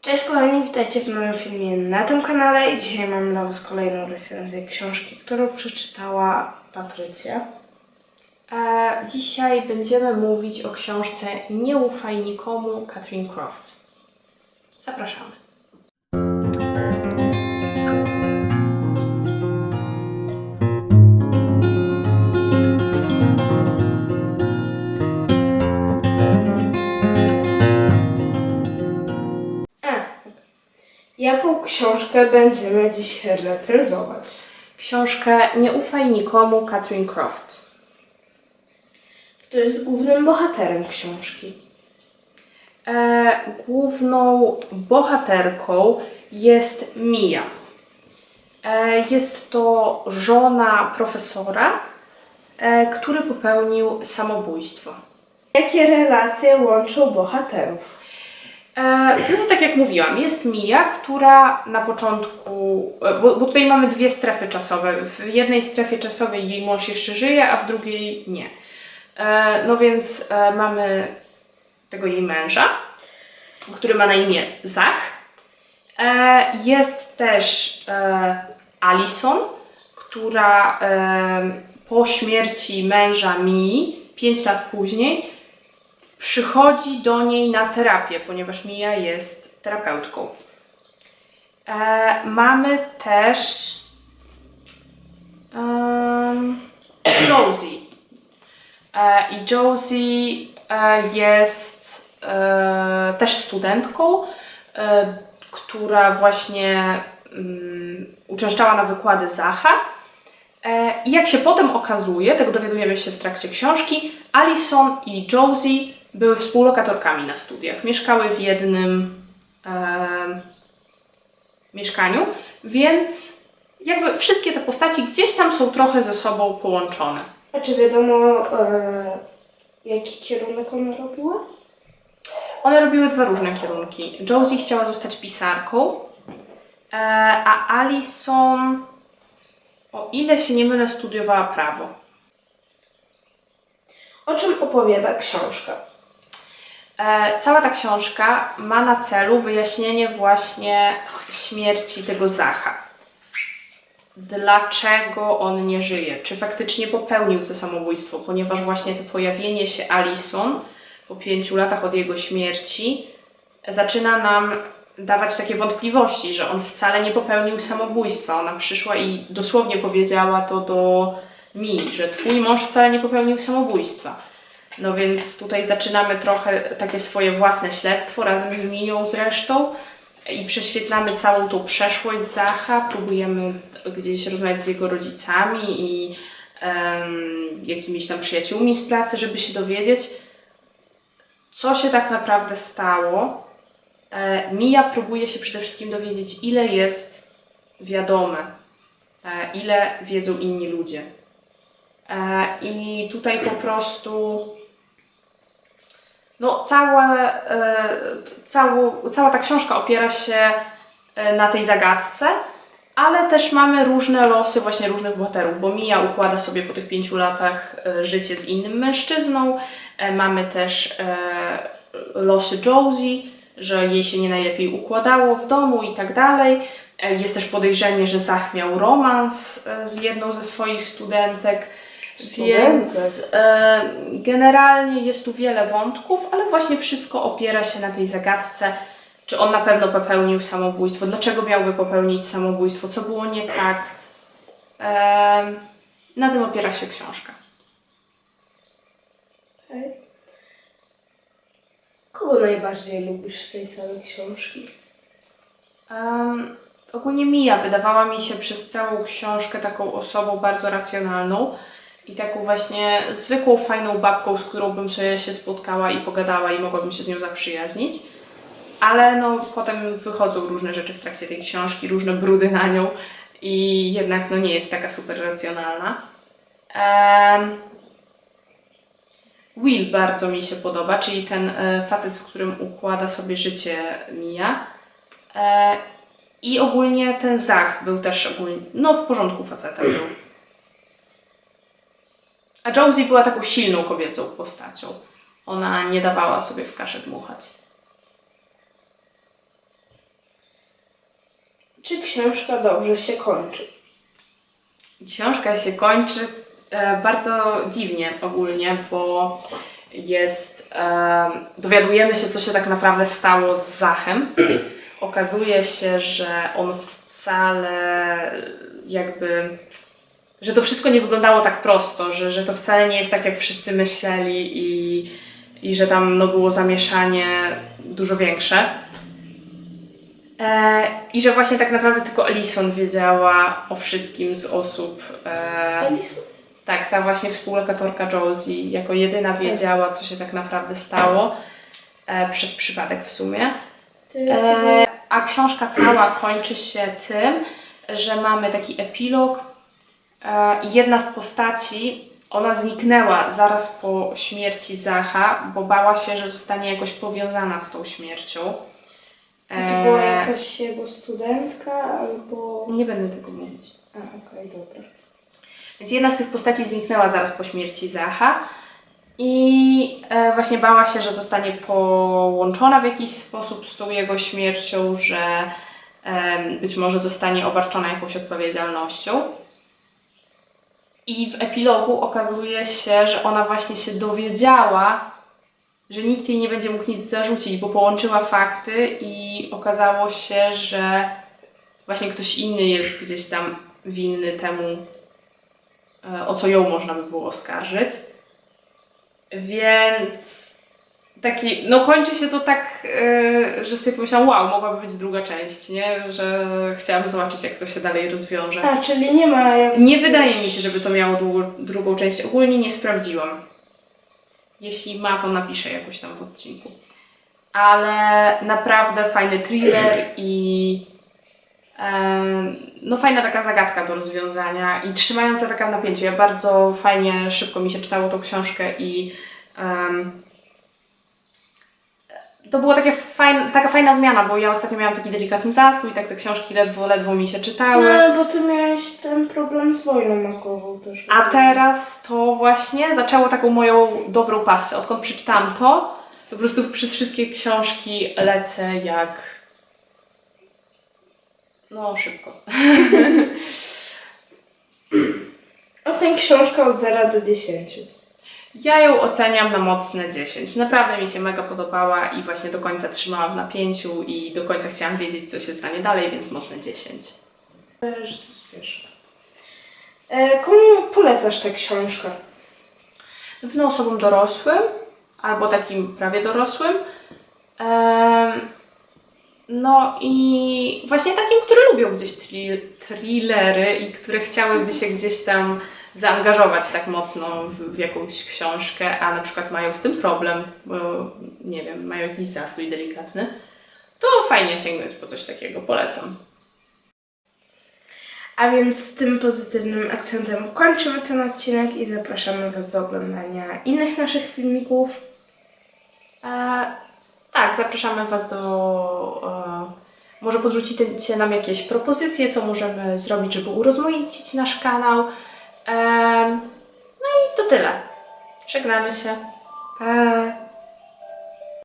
Cześć kochani, witajcie w nowym filmie na tym kanale i dzisiaj mam dla Was kolejną recenzję książki, którą przeczytała Patrycja. E, dzisiaj będziemy mówić o książce Nie ufaj nikomu Catherine Croft. Zapraszamy. Jaką książkę będziemy dziś recenzować? Książkę Nie ufaj nikomu Catherine Croft. Kto jest głównym bohaterem książki? E, główną bohaterką jest Mia. E, jest to żona profesora, e, który popełnił samobójstwo. Jakie relacje łączą bohaterów? E, to tak jak mówiłam, jest Mia, która na początku, e, bo, bo tutaj mamy dwie strefy czasowe. W jednej strefie czasowej jej mąż jeszcze żyje, a w drugiej nie. E, No więc mamy tego jej męża, który ma na imię Zach. Jest też Alison, która po śmierci męża Mii, 5 lat później, przychodzi do niej na terapię, ponieważ Mia jest terapeutką. E, mamy też Josie. E, I Josie e, jest e, też studentką, e, która właśnie mm, uczęszczała na wykłady Zacha. E, I jak się potem okazuje, tego dowiadujemy się w trakcie książki, Alison i Josie były współlokatorkami na studiach. Mieszkały w jednym e, mieszkaniu, więc jakby wszystkie te postaci gdzieś tam są trochę ze sobą połączone. A czy wiadomo, e, jaki kierunek ona robiła? One robiły dwa różne kierunki. Josie chciała zostać pisarką, e, a Alison, o ile się nie mylę, studiowała prawo. O czym opowiada książka? E, Cała ta książka ma na celu wyjaśnienie właśnie śmierci tego Zacha. Dlaczego on nie żyje? Czy faktycznie popełnił to samobójstwo? Ponieważ właśnie to pojawienie się Alison po pięciu latach od jego śmierci zaczyna nam dawać takie wątpliwości, że on wcale nie popełnił samobójstwa. Ona przyszła i dosłownie powiedziała to do mi, że twój mąż wcale nie popełnił samobójstwa. No więc tutaj zaczynamy trochę takie swoje własne śledztwo razem z Miją zresztą i prześwietlamy całą tą przeszłość Zacha, próbujemy gdzieś rozmawiać z jego rodzicami i em, jakimiś tam przyjaciółmi z pracy, żeby się dowiedzieć, co się tak naprawdę stało. E, Mija próbuje się przede wszystkim dowiedzieć, ile jest wiadome, e, ile wiedzą inni ludzie. E, I tutaj po prostu no, całe, e, całą, cała ta książka opiera się e, na tej zagadce, ale też mamy różne losy właśnie różnych bohaterów, bo Mia układa sobie po tych pięciu latach e, życie z innym mężczyzną. Mamy też losy Josie, że jej się nie najlepiej układało w domu i tak dalej. Jest też podejrzenie, że Zach miał romans z jedną ze swoich studentek. Więc e, generalnie jest tu wiele wątków, ale właśnie wszystko opiera się na tej zagadce, czy on na pewno popełnił samobójstwo, dlaczego miałby popełnić samobójstwo, co było nie tak. E, na tym opiera się książka. Okej. Kogo najbardziej lubisz z tej całej książki? Ogólnie Mija wydawała mi się przez całą książkę taką osobą bardzo racjonalną i taką właśnie zwykłą, fajną babką, z którą bym sobie się spotkała i pogadała i mogłabym się z nią zaprzyjaźnić. Ale no potem wychodzą różne rzeczy w trakcie tej książki, różne brudy na nią i jednak no nie jest taka super racjonalna. Em, Will bardzo mi się podoba, czyli ten e, facet, z którym układa sobie życie Mia. E, I ogólnie ten Zach był też ogólnie, no w porządku facetem był. A Jonesy była taką silną kobiecą postacią. Ona nie dawała sobie w kaszę dmuchać. Czy książka dobrze się kończy? Książka się kończy e, bardzo dziwnie ogólnie, bo jest. E, dowiadujemy się, co się tak naprawdę stało z Zachem. Okazuje się, że on wcale jakby że to wszystko nie wyglądało tak prosto, że, że to wcale nie jest tak, jak wszyscy myśleli i, i że tam no, było zamieszanie dużo większe. E, I że właśnie tak naprawdę tylko Alison wiedziała o wszystkim z osób. E, Alison? tak, ta właśnie współlokatorka Josie jako jedyna wiedziała, co się tak naprawdę stało. E, przez przypadek w sumie. E, a książka cała kończy się tym, że mamy taki epilog jedna z postaci, ona zniknęła zaraz po śmierci Zacha, bo bała się, że zostanie jakoś powiązana z tą śmiercią. To była E, jakaś jego studentka albo... Nie będę tego mówić. A, okej, dobra. Więc jedna z tych postaci zniknęła zaraz po śmierci Zacha i e, właśnie bała się, że zostanie połączona w jakiś sposób z tą jego śmiercią, że być może zostanie obarczona jakąś odpowiedzialnością. I w epilogu okazuje się, że ona właśnie się dowiedziała, że nikt jej nie będzie mógł nic zarzucić, bo połączyła fakty i okazało się, że właśnie ktoś inny jest gdzieś tam winny temu, e, o co ją można by było oskarżyć. Więc taki, no kończy się to tak, e, że sobie pomyślałam, wow, mogłaby być druga część, nie? Że chciałabym zobaczyć, jak to się dalej rozwiąże. A, czyli nie ma jak... Nie wydaje mi się, żeby to miało drugą część. Ogólnie nie sprawdziłam. Jeśli ma, to napiszę jakoś tam w odcinku. Ale naprawdę fajny thriller i no fajna taka zagadka do rozwiązania i trzymająca taka w napięciu. Ja bardzo fajnie, szybko mi się czytało tą książkę i to była takie fajn, taka fajna zmiana, bo ja ostatnio miałam taki delikatny zastój, tak te książki ledwo, ledwo mi się czytały. No, bo ty miałeś ten problem z wojną makową też. A teraz to właśnie zaczęło taką moją dobrą pasję. Odkąd przeczytałam to, to po prostu przez wszystkie książki lecę jak. No, szybko. Ocen książka od 0 do 10. Ja ją oceniam na mocne 10. Naprawdę mi się mega podobała i właśnie do końca trzymałam w napięciu i do końca chciałam wiedzieć, co się stanie dalej, więc mocne 10. Że to spieszę. E, komu polecasz tę książkę? Na pewno osobom dorosłym, albo takim prawie dorosłym. No i właśnie takim, które lubią gdzieś thri- thrillery i które chciałyby się gdzieś tam zaangażować tak mocno w, w jakąś książkę, a na przykład mają z tym problem, bo nie wiem, mają jakiś zastój delikatny, to fajnie sięgnąć po coś takiego, polecam. A więc z tym pozytywnym akcentem kończymy ten odcinek i zapraszamy Was do oglądania innych naszych filmików. E, tak, zapraszamy Was do. E, może podrzucicie nam jakieś propozycje, co możemy zrobić, żeby urozmaicić nasz kanał. No i to tyle. Żegnamy się. Pa!